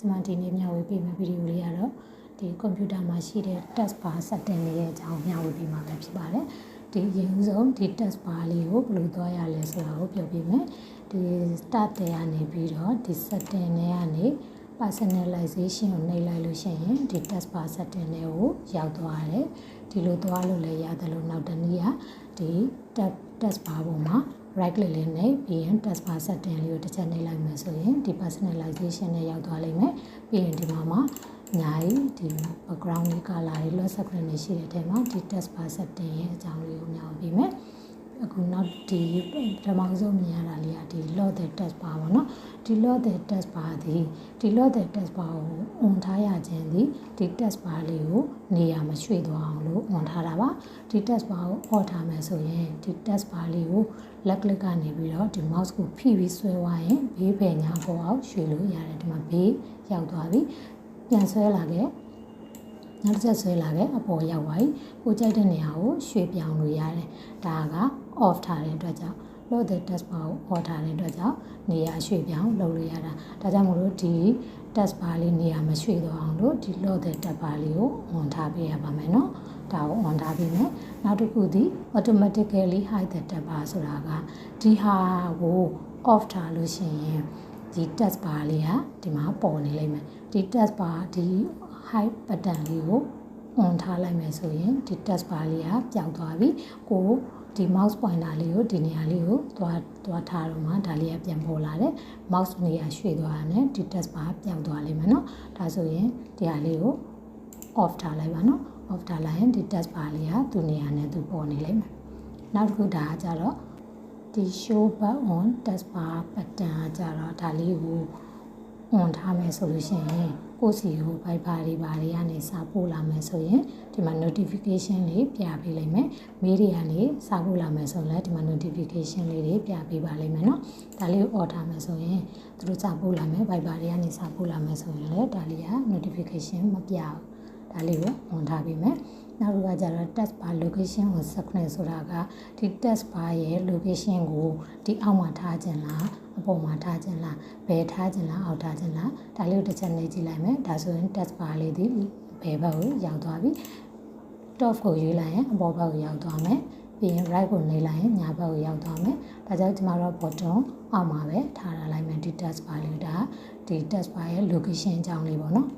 ကျွန်မဒီနေ့မျှဝေပေးမယ့်ဗီဒီယိုလေးကတော့ဒီကွန်ပျူတာမှာရှိတဲ့ task bar setting လေးရဲ့အကြောင်းမျှဝေပေးမှာပဲဖြစ်ပါတယ်ဒီအရင်ဆုံးဒီ task bar လေးကိုဘယ်လိုသွားရလဲဆိုတာကိုပြောပြမယ်ဒီ start တဲ့ကနေပြီးတော့ဒီ setting တွေကနေ personalization ကိုနှိပ်လိုက်လို့ရှိရင်ဒီ task bar setting တွေကိုရောက်သွားတယ်ဒီလိုသွားလို့လည်းရတယ်လို့နောက်တနည်းကဒီ tab task bar ပေါ်မှာ right click လေးနဲ့ပြီးရင် task bar setting လေးကိုတစ်ချက်နှိပ်လိုက်မယ်ဆိုရင်ဒီ personalization နဲ့ရောက်သွားလိမ့်မယ်ပြီးရင်ဒီမှာမှာအများကြီးဒီ background လေး color တွေ lock screen တွေရှိတဲ့အထဲမှာဒီ task bar setting ရဲ့အကြောင်းလေးကိုမျှဝေပေးမယ် အခုနောက်ဒီပထမဆုံးမြင်ရတာလေးကဒီ load the test bar ပေါ့နော်ဒီ load the test bar ဒီဒီ load the test bar ကို on ထားရခြင်းဒီဒီ test bar လေးကိုနေရာမရွှေ့သွားအောင်လို့ on ထားတာပါဒီ test bar ကို off ထားမယ်ဆိုရင်ဒီ test bar လေးကို left click ကနေပြီးတော့ဒီ mouse ကိုဖိပြီးဆွဲသွားရင်ဘေးဘယ်ညာပေါ်အောင်ရွှေ့လို့ရတယ်ဒီမှာဘေးရောက်သွားပြီပြန်ဆွဲလာခဲ့နောက်တစ်ချက်ဆွဲလာခဲ့အပေါ်ရောက်သွားပြီကိုကြိုက်တဲ့နေရာကိုရွှေ့ပြောင်းလို့ရတယ်ဒါက off ထားတဲ့အတွက်ကြောင့် load the task bar ကို off ထားတဲ့အတွက်ကြောင့်နေရာရွှေ့ပြောင်းလုပ်လို့ရတာဒါကြောင့်မို့လို့ဒီ task bar လေးနေရာမရွှေ့သွားအောင်လို့ဒီ load the task bar လေးကို on ထားပေးရပါမယ်နော်ဒါကို on ထားပေးမယ်နောက်တစ်ခုဒီ automatically hide the tab bar ဆိုတာကဒီဟာကို off ထားလို့ရှိရင်ဒီ task bar လေးဟာဒီမှာပေါ်နေလိမ့်မယ်ဒီ task bar ဒီ hide button လေးကို on ထားလိုက်မယ်ဆိုရင်ဒီ task bar လေးဟာပျောက်သွားပြီကို ဒီ mouse pointer လေးကိုဒီနေရာလေးကိုသွားသွားထားတော့မှဒါလေးကပြန်ပေါ်လာတယ် mouse နေရာရွှေ့သွားတယ်ဒီ test bar ပြောင်းသွားလိမ့်မယ်နော်ဒါဆိုရင်ဒီဟာလေးကို off ထားလိုက်ပါနော် off ထားလိုက်ရင်ဒီ test bar လေးကသူ့နေရာနဲ့သူပေါ်နေလိမ့်မယ်နောက်တစ်ခုဒါကကြတော့ဒီ show bar on test bar pattern ကကြတော့ဒါလေးကို on ထားမယ်ဆိုလို့ရှိရင် ကိုစီကို Viber တွေဘာတွေကနေစာပို့လာမယ်ဆိုရင်ဒီမှာ notification လေးပြပေးလိုက်မယ်မေးတွေကနေစာပို့လာမယ်ဆိုရင်လည်းဒီမှာ notification လေးတွေပြပေးပါလိမ့်မယ်နော်ဒါလေးကို order မယ်ဆိုရင်သူတို့စာပို့လာမယ် Viber တွေကနေစာပို့လာမယ်ဆိုရင်လည်းဒါလေးက notification မပြဘူးဒါလေးကိုဝင်ထားပေးမယ် နောက်တစ်ခါကျတော့ test bar location ကို screen ဆိုတာကဒီ test bar ရဲ့ location ကိုဒီအောက်မှာထားခြင်းလားအပေါ်မှာထားခြင်းလားဘယ်ထားခြင်းလားအောက်ထားခြင်းလားဒါလေးကိုတစ်ချက်နေကြည့်လိုက်မယ်ဒါဆိုရင် test bar လေးဒီဘယ်ဘက်ကိုရောက်သွားပြီ top ကိုရွေးလိုက်ရင်အပေါ်ဘက်ကိုရောက်သွားမယ်ပြီးရင် right ကိုနေလိုက်ရင်ညာဘက်ကိုရောက်သွားမယ်ဒါကြောင့်ကျမတို့ bottom အောက်မှာပဲထားရလိုက်မယ်ဒီ test bar လေးဒါဒီ test bar ရဲ့ location အကြောင်းလေးပေါ့နော်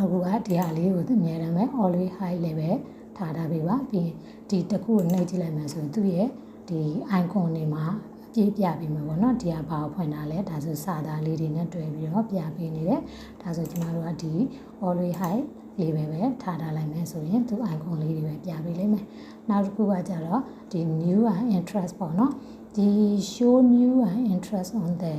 နောက်ကဒီဟာလေးကိုအများရမ်းပဲ always high level ထားထားပေးပါပြီးရင်ဒီတစ်ခုကိုနှိပ်ကြည့်လိုက်မယ်ဆိုရင်သူ့ရဲ့ဒီ icon တွေမှာအပြည့်ပြပေးမယ်ပေါ့နော်ဒီဟာဘာကိုဖွင့်တာလဲဒါဆိုစာသားလေးတွေနဲ့တွဲပြီးတော့ပြပေးနေတယ်ဒါဆိုကျမတို့ကဒီ always high လေးပဲပဲထားထားလိုက်မယ်ဆိုရင်သူ icon လေးတွေပဲပြပေးလိမ့်မယ်နောက်တစ်ခုကကြတော့ဒီ new and interest ပေါ့နော် ဒီ show new and interest on the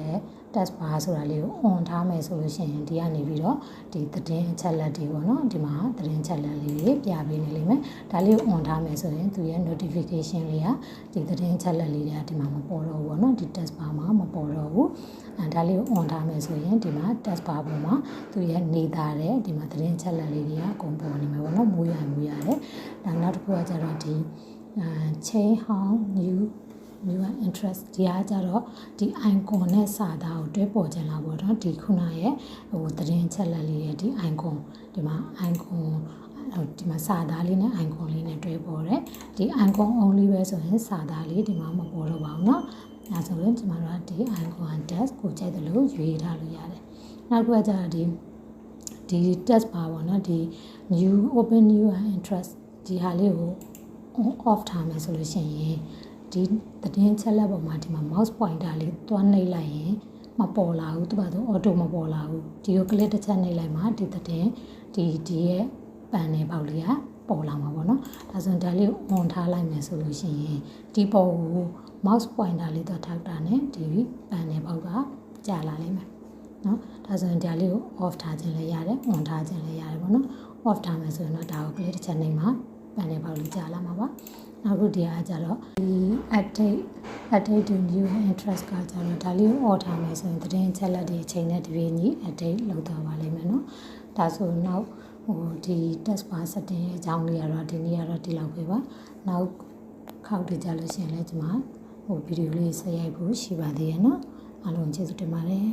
test bar ဆိုတာလေးကို on ထားမယ်ဆိုလို့ရှိရင်ဒီကနေပြီးတော့ဒီသတင်းအချက်လက်တွေပေါ့နော်ဒီမှာသတင်းချက်လက်လေးတွေပြပေးနေလိမ့်မယ်ဒါလေးကို on ထားမယ်ဆိုရင်သူရဲ့ notification လေးကဒီသတင်းချက်လက်လေးတွေကဒီမှာမပေါ်တော့ဘူးပေါ့နော်ဒီ test bar မှာမပေါ်တော့ဘူးအဲဒါလေးကို on ထားမယ်ဆိုရင်ဒီမှာ test bar ပေါ်မှာသူရဲ့နေသားတဲ့ဒီမှာသတင်းချက်လက်လေးတွေကအကုန်ပေါ်နေမှာပေါ့နော်မူးရမူးရတယ်ဒါနောက်တစ်ခုကကျတော့ဒီအဲ chain how new new interest ဒီအားကြတော့ဒီ icon နဲ့စာသားကိုတွဲပေါ်ကြလာပေါ့နော်ဒီခုနရဲ့ဟိုသတင်းချက်လက်လေးရဲ့ဒီ icon ဒီမှာ icon ဒီမှာစာသားလေးနဲ့ icon လေးနဲ့တွဲပေါ်တယ်ဒီ icon only ပဲဆိုရင်စာသားလေးဒီမှာမပေါ်တော့ပါဘူးเนาะအဲဆိုရင်ကျမတို့ကဒီ icon test ကိုကြိုက်တယ်လို့ရွေးထားလို့ရတယ်နောက်တစ်ခုကကျတော့ဒီဒီ test bar ပေါ့နော်ဒီ new open new interest ဒီဟာလေးကို off ထားမယ်ဆိုလို့ရှိရင် ဒီသတင်းချက်လက်ပေါ်မှာဒီမှာ mouse pointer လေးတွန်းနှိပ်လိုက်ရင်မပေါ်လာဘူးသူကသူ auto မပေါ်လာဘူးဒီကို click တစ်ချက်နှိပ်လိုက်မှဒီသတင်းဒီဒီရဲ့ပန်နေပေါက်လေးကပေါ်လာမှာပေါ့နော်ဒါဆိုရင်ဒါလေးကို on ထားလိုက်မယ်ဆိုလို့ရှိရင်ဒီပေါ်ကို mouse pointer လေးတော့ထောက်တာနဲ့ဒီပန်နေပေါက်ကကြာလာလိမ့်မယ်နော်ဒါဆိုရင်ဒါလေးကို off ထားခြင်းလည်းရတယ် on ထားခြင်းလည်းရတယ်ပေါ့နော် off ထားမယ်ဆိုရင်တော့ဒါကို click တစ်ချက်နှိပ်မှပန်နေပေါက်လေးကြာလာမှာပါ နောက်ခုဒီအားကြတော့ဒီ update update to new interest ကကြတော့ဒါလေးကို order ထားမယ်ဆိုရင်သတင်းချက်လက်တွေအချိန်နဲ့တပြေးညီ update လုပ်သွားပါလိမ့်မယ်နော်ဒါဆိုနောက်ဟိုဒီ test bar setting ရဲ့အကြောင်းလေးကတော့ဒီနေ့ကတော့ဒီလောက်ပဲပါနောက်ခောက်တကြလို့ရှိရင်လည်းကျွန်မဟိုဗီဒီယိုလေးဆက်ရိုက်ဖို့ရှိပါသေးရဲ့နော်အားလုံးကျေးဇူးတင်ပါတယ်